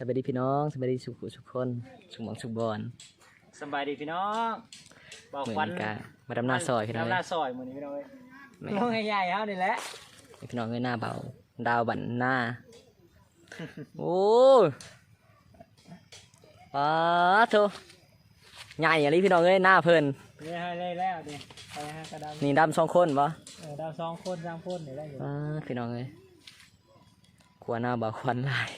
สวัสดีพี่น้องสวัสดีสุขสุขคนสุขหมองสุขบอลสบายดีพี่น้องบอกเหมือวันนกามาดำหน้าซอยพี่น้องดำหเอ้น้ายซอยมือนี้พี่น้องเอ้ยแม่น้องใหญ่ๆเฮานี่แหละพี่น้องเอ้ยหน้าเบาดาวบันหน้า โอ้ยป้าโถใหญ่อะไรพี่น้องเอ้ยหน้าเพิ่นนี่ให้ได้แล้วดิไปฮะกระดำนี่ดำสองคนปะเออดาวสองคนสามคนนี่ได้อยู่ป้าพี่น้องเอ้ยขวหน้าเบาควันลาย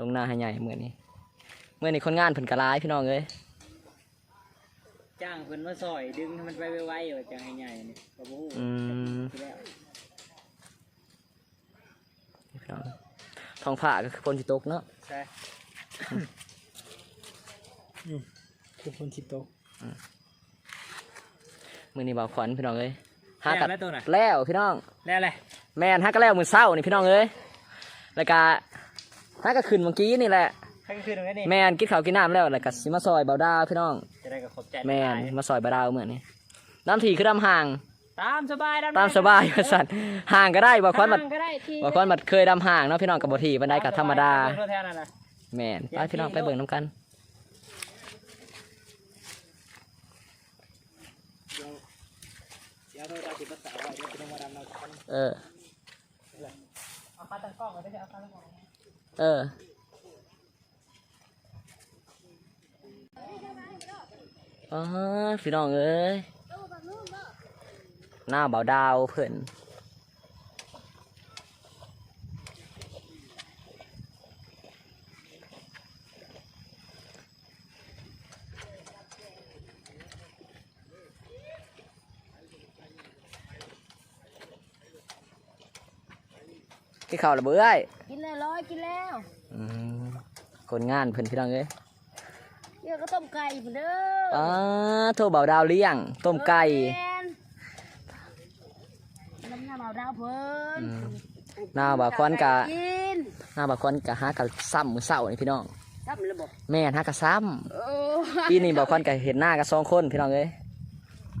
ลงหน้าให้ใหญ่เหมือนนี้เมื่อนี้คนงานเพิ่นกระลายพี่น้องเอ้ยจ้างเพิ่นมาซอยดึงให้มันไปไวๆว่าจังใหญ่ๆนี่กระบูอืมที่แล้วพี่น้องท้องผ้าก็คือฝนสิตกเนาะใช่อืมคือคนชิโตมือนี้เบาควันพี่น้องเอ้ยหาแล้กัวแล้วตัวน่ะแล้วพี่น้องแล้วอะไรแม่นฮักก็แล้วมือเศร้านี่พี่น้องเอ้ยแล้วก็ ฮักก็ขึ้นเมื่อกี้นี่แหละให้ก็คือตรงนี้นี่แม่นกินข้าวกินน้ำแล้วแล้วก็สิมาซอยเบาดาวพี่น้อง จะได้กับขอบใจแม่นหลายมาซอยเบาดาวเหมือนนี้น้ำถี่คือน้ำห่าง ตามสบายดำตามสบายว่าสัตว์ห่างก็ได้บ่ควันบัดทางก็ได้ที่บ่ควันบัดเคยดำห่างเนาะพี่น้องกับบ่ทีบันไดกับธรรมดาเบิ่งรถแทนนั่นน่ะแม่นไปพี่น้องไปเบิ่งน้ำกัน เดี๋ยวเดี๋ยวเราสิภาษาไว้เดี๋ยวจะมาดำเราคันเออ เอาขาตั้งกล้องมาได้เอาขาตั้งกล้อง เอออ๋อพี่น้องเอ้ยหน้าเบาดาวเพิ่น ที่เขาระเบ้ยกินแล้วร้อยกินแล้วอืมคนงานเพิ่นพี่น้องเอ้ยเดี๋ยวก็ต้มไก่เหมือนเดิมอ้าโทรเบาดาวเลี้ยง ต้มไก่แม่นน้ำหน้าเบาดาวเพิ่นอืมหน้าบ่าวควันกะกินหน้าบางคนก็หากับซ้ำมือเศร้านี่พี่น้องทำระบบแม่นหากับซ้โอ้ำปีนี้บางคนก็เห็นหน้ากับสองคนพี่น้องเอ้ย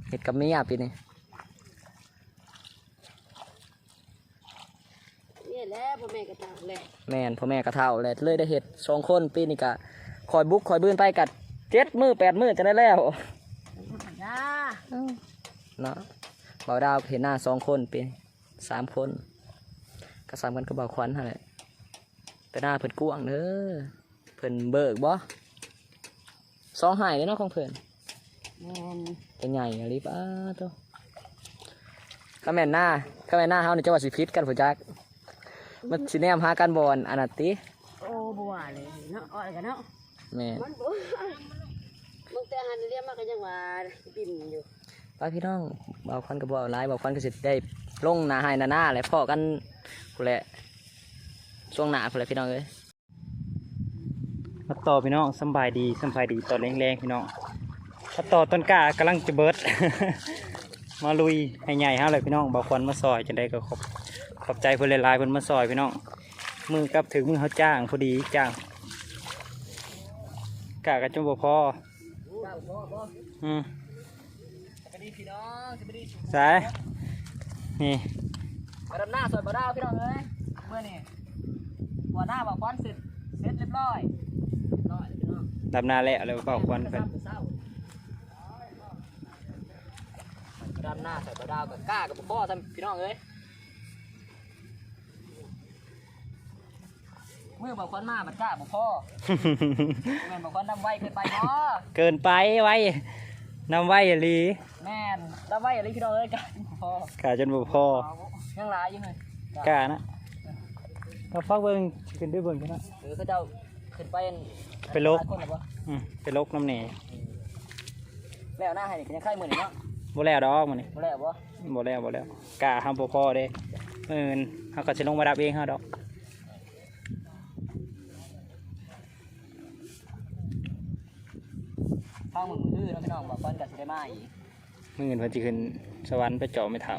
เห็ดกับเมียปีนี้ นี่แหละ พ่อแม่ก็ตามแหละแม่นพ่อแม่กระเท่าเลยเลยได้เห็ดสองคนปีนี้ก็คอยบุกคอยบืนไปกัดเจ็ดมือแปดมือจะได้แล้วธรรมดาเนาะบ่าวดาวเห็นหน้าสองคนปีสามคนก็สามกันก็บ่าวควันหั่นแหละแต่หน้าเพิ่นกว้างเด้อเพิ่นเบิกบ่สองหายเลยเนาะของเพิ่นแม่นเป็นใหญ่อะไรป้าตัวก็แม่นหน้าก็แม่นหน้าเฮาในจังหวัดสิพิษกันผู้จัก มันสิแนมหากันบอลอันนั้นติโอ้บัวเลยเนาะอ่อนกันเนาะแม่นมันบัวมึงแต่หันเรียกมาก็ยังว่าปิ่นอยู่ไป้าพี่น้องเบาควันก็บ่เอาหลายเบาควันก็สิได้ลงหน้าให้หน้าหน้าแหละพ่อกันผู้นแหละช่วงหน้าผู้นแหละพี่น้องเอ้ยมาต่อพี่น้องสำบายดีสำบายดีตอนแรงๆพี่น้องมาต่อต้นกล้ากำลังจะเบิด มาลุยให้ใหญ่ฮะเลยพี่น้องบางคนมาซอยจะได้ก็ขอบ ขอบใจเพื่อนหลายๆเพื่อนมาซอยพี่น้องมือกับถึงมือเขาจ้างพอดีจ้างกะกันจนบ่พออืมสวัสดีพี่น้องสวัสดีสายนี่มาดำหน้าสวยบ่ดาวพี่น้องเอ้ยเมื่อนี่หัวหน้าเบาควันเสร็จเสร็จเรียบร้อยเรียบร้อยแล้วพี่น้องดำนาแล้วเลยเปล่าควันเพิ่เพิ่นดำหน้าใส่บ่ดาวกับก้ากับพ่อท่านพี่น้องเอ้ย มือบอกคนมาบัดก้าบอกพ่อแม่นบอกคนดำไว้เคยไปเนาะเกินไปไว้นำไว้อีหลีแม่นดำไว้อะไรพี่น้องเอ้ยก้าบ่พ่อกะจนบ่พอยังหลายอยู่เลยกะนะมาฟักเบิ่งสิขึ้นด้วยเบิ่งกันนะหรือเขาเจ้าขึ้นไปไปลกหายคนหรือเปล่าอืมไปลกน้ำแหน่แล้วหน้าให้นี่ก็ยังไข่มือนี่เนาะบ่แล้วดอกมันนี่บ่แล้วบ่บ่แล้วบ่แล้วกะห้ามบ่พอเด้เอิ้นเฮาก็สิลงมาดับเองเฮาดอก ฟังมึงมือเนาะพี่น้องบอกคนกันสิได้มาอีกมื้ออื่นเพิ่นสิขึ้นสวรรค์ไปเจาะไม่เฒ่า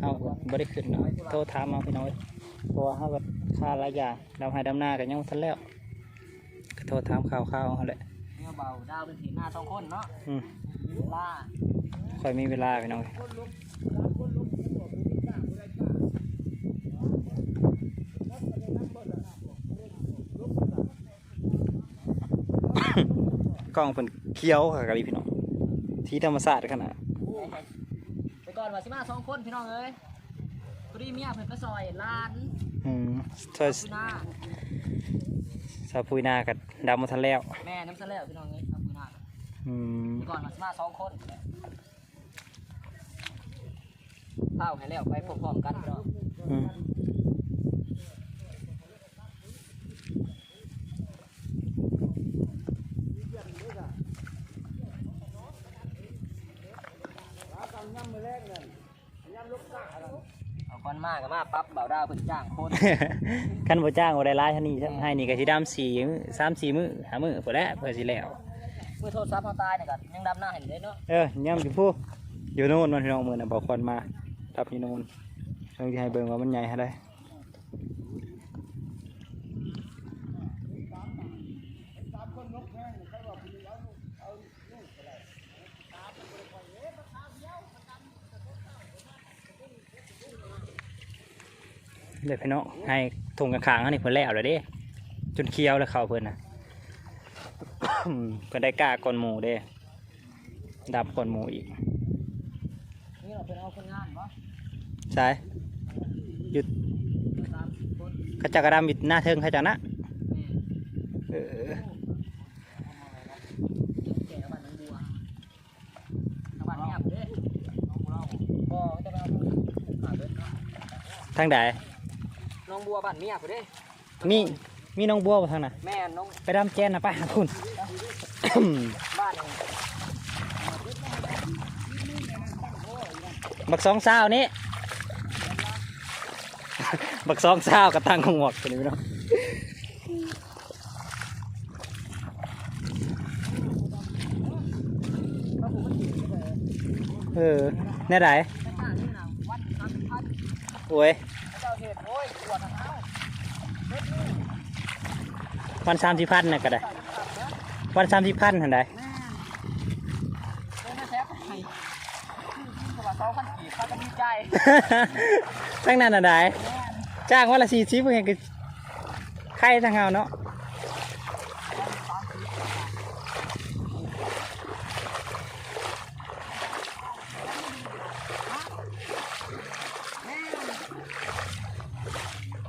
เฮาก็บ่ได้ขึ้นเนาะโทรถามเอาพี่น้อยเพราะว่าเฮาก็ค่าหลายอย่างดำให้ดำนาก็ยังบ่ทันแล้วก็โทรถามข่าวๆเฮาแหละเนี่ยเบาดาวเป็นทีหน้าสองคนเนาะอืมเวลาค่อยมีเวลาพี่น้อย กล้องเพิ่นเขียวค่ะกะลีพี่น้องที่ธรรมศาสตร์ขนาดไปก่อนว่าสิมาสองคนพี่น้องเอ้ยพอดีเมียเพิ่นไปซอยร้านอืมช่วยพุนาสาวปุยนากับดำมาทันแล้วแม่น้ำซะแล้วพี่น้องเอ้ยครับพุนาอืมไปก่อนว่าสิมาสองคนเผาให้แล้วไปพร้อมๆกันพี่น้อง อืมเอาควันมากกับมาปั๊บเบาดาวเพิ่นจ้างคนคันบ่จ้างบ่ได้หลายเท่านี้ให้นี่ก็สิดำสี่มื้อสามสี่มื้อห้ามื้อพอแล้วเพื่อสิแล้วเมื่อโทษซับเขาตายเนี่ยก็ยังดำหน้าเห็นเลยเนาะเออย่ำอยู่ผู้อยู่โน่นมันพี่น้องมือน่ะบอกควันมาทับอยู่โน่นเรื่องที่ให้เบิ่งว่ามันใหญ่ให้ได้ เดี๋ยวพี่น้องให้ทงกลางๆอันนี้เพิ่นแล้วเลยเด้ จนเคี้ยวแล้วเข้าเพิ่นน่ะเพิ่นได้กล้าก่อนหมูเด้ดับก่อนหมูอีกนี่เราเป็นเอาคนงานปะใช่หยุดสามคนเขาจักกระดำอยู่หน้าเทิงเขาจักนะแม่เออแก่บ้านน้องบัวบ้านเมียบเด้น้องบัวเราบ่จะไปเอาขาดเด้ทางใด น้องบัวบ้านเมียบเด้มีมีน้องบัวบ่ทางน่ะแม่น้องไปดำแจนนะไปหาคุณบ้านเองบักสองสาวนี้บักสองสาวกระตั้งของหมวกตัวนี้พี่น้องเออแน่ไดข้างนี่นะวัดสามสิบพันโอ้ย เจ้าเหตุโอ้ยปวดเท้า วันสามสิบพันน่ะก็ได้ วันสามสิบพันหันใดแม่เป็นแท้ไปตัวสองพันกี่เขาก็ดีใจตั้งนานอะไรจ้างวันละสี่สิบเพื่อนก็ใครทางเฮาเนาะ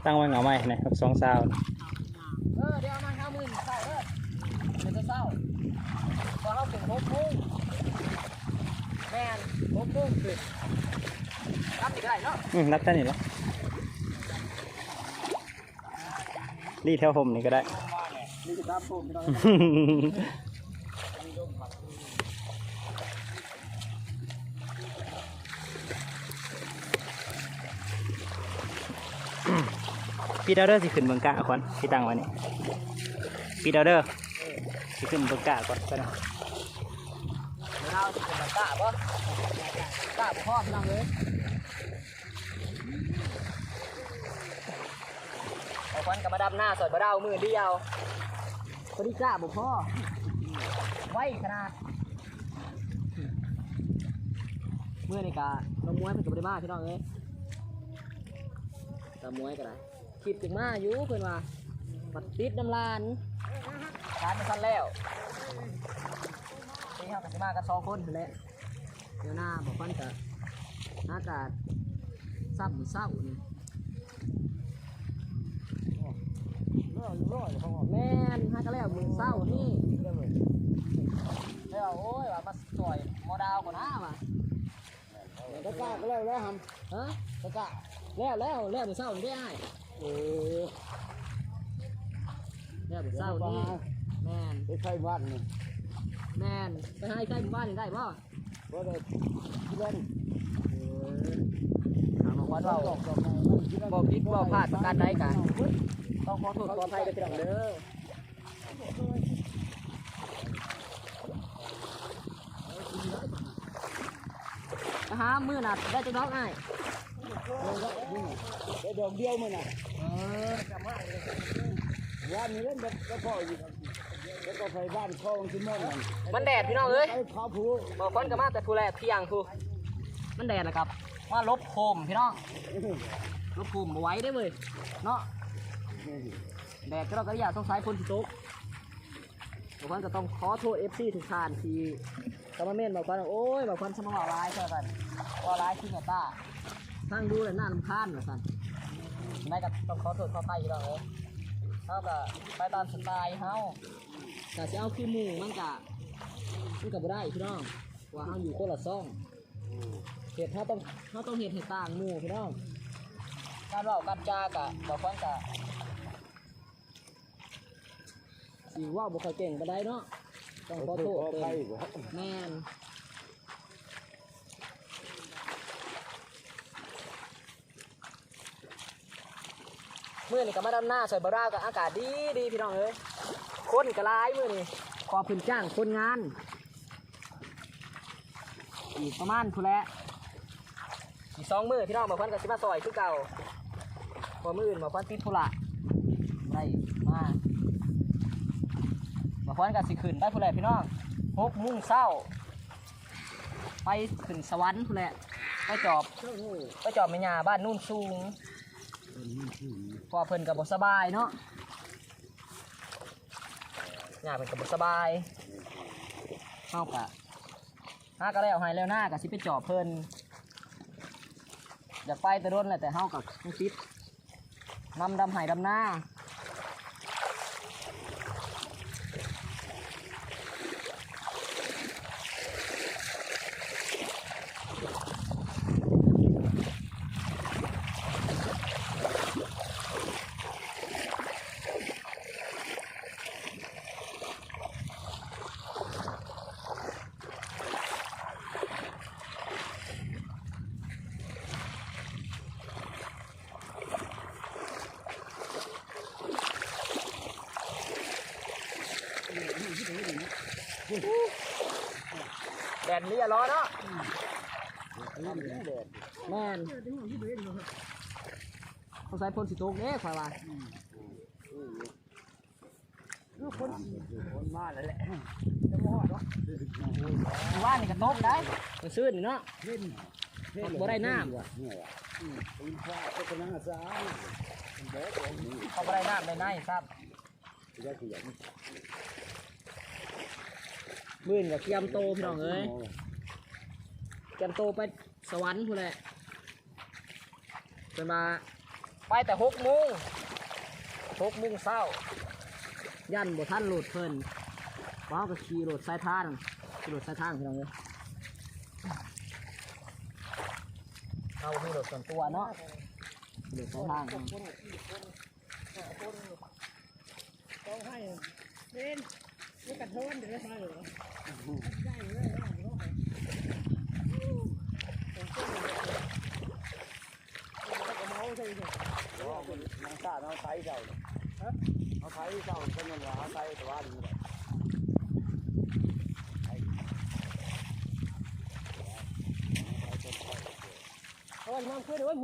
ตั้งไว้เหงาไหมนะครับสองสาวเออเดี๋ยวเอามาห้าหมื่นเศร้าเออเป็นจะเศร้าพอเราถึงห กโมงแม่นหกโมงคือรับอีกได้เนาะอืมนับได้นี่แล้วรีดแถวผมนี่ก็ได้ นี่คือรับผมพี่น้องปีดาวเดอร์สิขึ้นเบืองกะก่อนที่ตังว้นี่ปีดาวเดอร์สิขึ้นเบืองกะก่อนไปนะ จะเป็นแบบกล้าปะกล้าบ่พ่อพี่น้องเลยเอาควันกับมาดับหน้าสดมาดาวมือเดียวพอดีกล้าบ่พ่อไว้ขนาดเมื่อนี่กาน้องมวยเป็นกับได้มากพี่น้องเอ้ยตามวยก็ได้คิดถึงมาอยู่เพื่อนว่าปัดติดน้ำลานร้านมันทันแล้วนี่เขาก็สิมากันสองคนนั่นแหละ เดี๋ยวหน้าบอกฟันกับอากาศซ้ำเศร้านี่ยแม่นฮะก็แล้วมือเศร้านี่แล้วโอ้ยว่ามาสวยมอดาวกว่าหน้าว่ะตะกร้าก็แล้วแล้วทำฮะตะกร้าแล้วแล้วแล้วมือเศร้านี่ได้เออแล้วมือเศร้านี่แม่นไปใช้บ้านนี่แม่นไปให้ใกล้หมู่บ้านนี่ได้ป่ะ บ่าได้เล่นถามว่าเราบอกผิดบอกพลาดประการใดกันต้องขอโทษขออภัยด้วยพี่น้องเด้อนะฮะมือหนัดได้จะน้องง่ายได้ดอกเดียวมั้ยน่ะเออวันนี้เล่นแล้วก็พออยู่ครับ แล้วก็ไปบ้านคลองที่ม่อนนั่นมันแดดพี่น้องเอ้ยไปพาผู้บอกคนกับมาแต่ผู้แรกเพียงผู้มันแดดนะครับว่าลบโคมพี่น้องลบโคมมาไว้ได้เลยเนาะแดดก็เราก็อยากต้องใช้พ่นสิตุกบางคนก็ต้องขอโทษเอฟซีทุกท่านที่คอมเมนต์บางคนว่าโอ้ยบางคนสมองร้ายเท่ากันว่าร้ายที่หัวตาทั้งดูเลยหน้าลำคาญเหมือนกันไม่ก็ต้องขอโทษขอไปที่เราเอ้ยเขาก็ไปตามสไตล์เขา แต่จะเอาคือหมู่มันกะมันกับบ่ได้พี่น้องว่าเขาอยู่คนละซ่องเหตุเขาต้องเขาต้องเหตุเหตุต่างหมู่พี่น้องการเล่าการจากะบางคนกะสีว่าบุคคลเก่งไปได้เนาะต้องขอโทษเพิ่ใครนบ่แม่นมื่อนี่ก็มาดำหน้าใส่บารากับอากาศดีดีพี่น้องเอ้ย คนก็ร้ายมือนี่ขอพื้นจ้างคนงาน อีกประมาณทุนและอีกสองมือพี่น้องบางคนก็สิมาซอยคือเก่าพอมืออื่นบางคนติดธุระได้มาบางคนก็สิขึ้นได้ผู้และพี่น้องหกมุ่งเศร้า ไปขึ้นสวรรค์ผู้และไปจอบไปจอบแม่ยาบ้านนู่นสูงพอเพิ่นกับบสบายเนาะ ย่าเพิ่นกับบสบายเฮากะหาก็แล้วให้แล้วหน้าก็สิไปจอบเพิ่นอยากไปแต่โดนแหละแต่เฮากับต้องติดนำดำไห้ดำหน้า แดดเลียร้อนเนาะแม่นเขาใส่พ่นสีโตกเด้ข่อยว่าคนมาแล้วแหละว่านี่ก็ตกได้มันซื่นนี่เนาะเล่นบ่ได้น้เนี่ยอืมเป็นฟ้าก็เป็นนังอาสาเด็กของนี่ำเขาบ่ได้น้ำในในครับได้ขยัน มื่นกับเกียมโตพี่น้องเอ้ยเกียมโตไปสวรรค์พู้นแหละเป็นมาไปแต่หกโมงหกโมงเช้ายันบ่ท่านโหลดเพิ่นว้าวก็ขี่โหลดสายทางขี่โหลดสายทางพี่น้องเอ้ยเอาขี่โหลดส่วนตัวเนาะโหลดสายทางต้องให้เล่น นี่กระโทนเดี๋ยวได้เหรอน้ำตาน้ำไทยเจ้าเอาไทยเจ้าเป็นยังไงเอาไทยแต่ว่าดีเลย โอ้ยน้ำขึ้นโอ้ย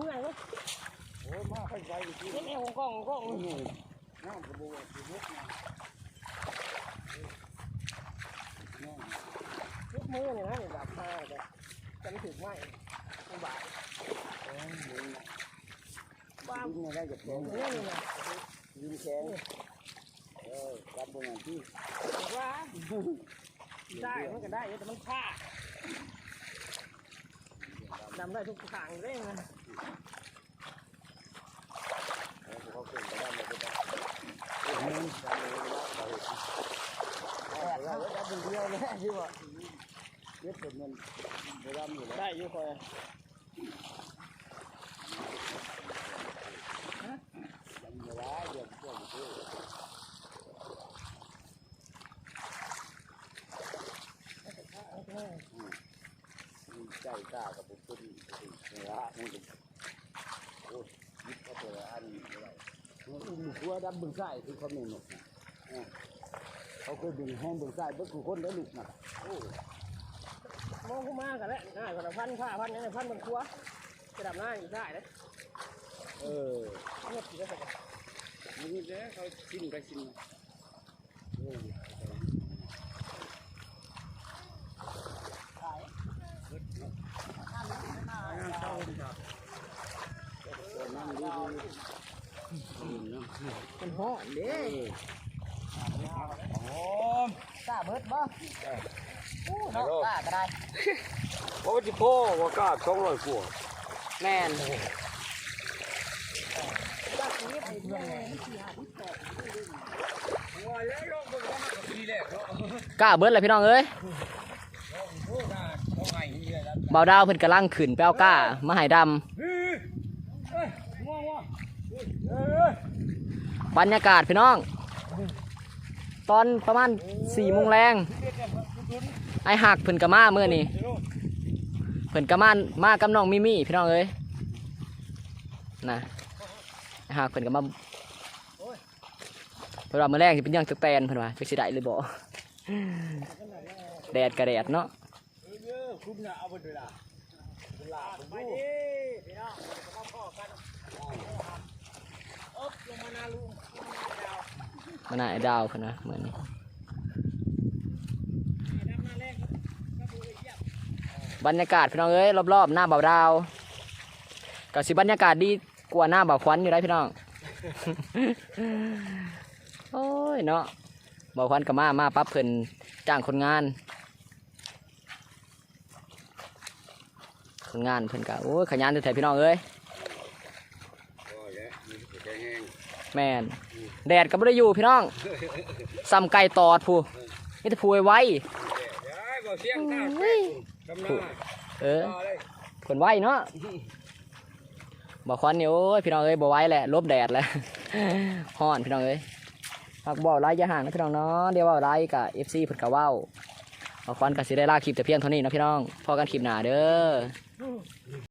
มือไงโอ้มาค่อเล่นแอวของกล้องของกล้องนี่น้ำกระโบกสีมุกนะยกมือเนี่ยนะเนี่ยแบบมาแต่จะไม่ถึงไหมมันบาดบ้านนี่ได้จากแข็งเนี่ยนี่นะยิงแข็งเออรับบนอย่างที่ว่าได้มันก็ได้แต่มันฆ่าดำได้ทุกทางเลยนะเขาเก่งไปได้เลยก็ได้โอ้หทำเลยว่าเขาแดดเราได้เป็นเดียวแน่ที่ว่า เยอะเป็นเงินไปรำอยู่แล้วได้อยู่คอยยังเวลาเดือนช่วงที่ใจกล้ากับบุญคุณเวลานี่โอ้ยิบเขาตัวอันนี้อะไรอุ้มหัวดำบึงใส่คือเขาไม่หมดนะเขาเคยดึงห้องบึงใส่เพื่อคือคนได้ลูกนะโอ้ม องขึ้นมากันแล้วง่ายกว่าพันผ้าพันนี่พันบนครัวจะดับหน้าอยู่ได้เลยเออเงียบอยู่ได้สักนี่แหละเขากินไปกินมาโอ้นั่งดีๆมันห่อนเด้โอ้กล้าเบิดบ่โอ้เนาะกล้าก็ได้ เพราะว่าที่พ่อว่ากล้าสองร้อยกว่าแม่นกล้าเบิดเลยพี่น้องเอ้ยเบาดาวเพิ่นกำลังขึ้นไปเอาก้ามาให้ดำบรรยากาศพี่น้อง ตอนประมาณสี่โมงแรง ไอหักเพิ่นกะมาเมื่อนี้เพิ่นกะมามากับน้องมิมี่พี่น้องเอ้ยนะไอหักเพิ่นกะมาเพิ่นว่ามื้อแรกสิเป็นหยังจักแตนเพิ่นว่าจักสิได้หรือบ่แดดกะแดดเนาะคุ้มนะเอาไปด้วยล่ะลาไปดิพี่น้องมาพ่อกันอ๊บลงมานาลุงมันน่ะไอ้ดาวเพิ่นว่ามื้อนี้ บรรยากาศพี่น้องเอ้ยรอบๆหน้าเบาดาวก็สิบรรยากาศดีกว่าหน้าเบาควันอยู่ได้พี่น้อง โอ้ยเนาะเบาควันก็มามาปั๊บเพิ่นจ้างคนงาน คนงานเพิ่นก็โอ้ยขยันแท้พี่น้องเอ้ยแล้วมีแข็งแห้งแม่นแดดก็บ่ได้อยู่พี่น้องซ้ำไก่ตอดผู้นี่แต่ผู้ไว้ไว้ เดี๋ยวบอกเสียงข้าวกำลังเออต่อเลยเพิ่นไว้เนาะบ่ควันนี่โอ้ยพี่น้องเอ้ยบ่ไหว้แหละลบแดดแล้วฮ้อนพี่น้องเอ้ยฝากบอกไลค์อย่าห่างนะพี่น้องเนาะเดี๋ยวเว่าไลค์กับ FC เพิ่นก็เว้าบ่ควันก็สิได้ลาคลิปแต่เพียงเท่านี้เนาะพี่น้องพอกันคลิปหน้าเด้อ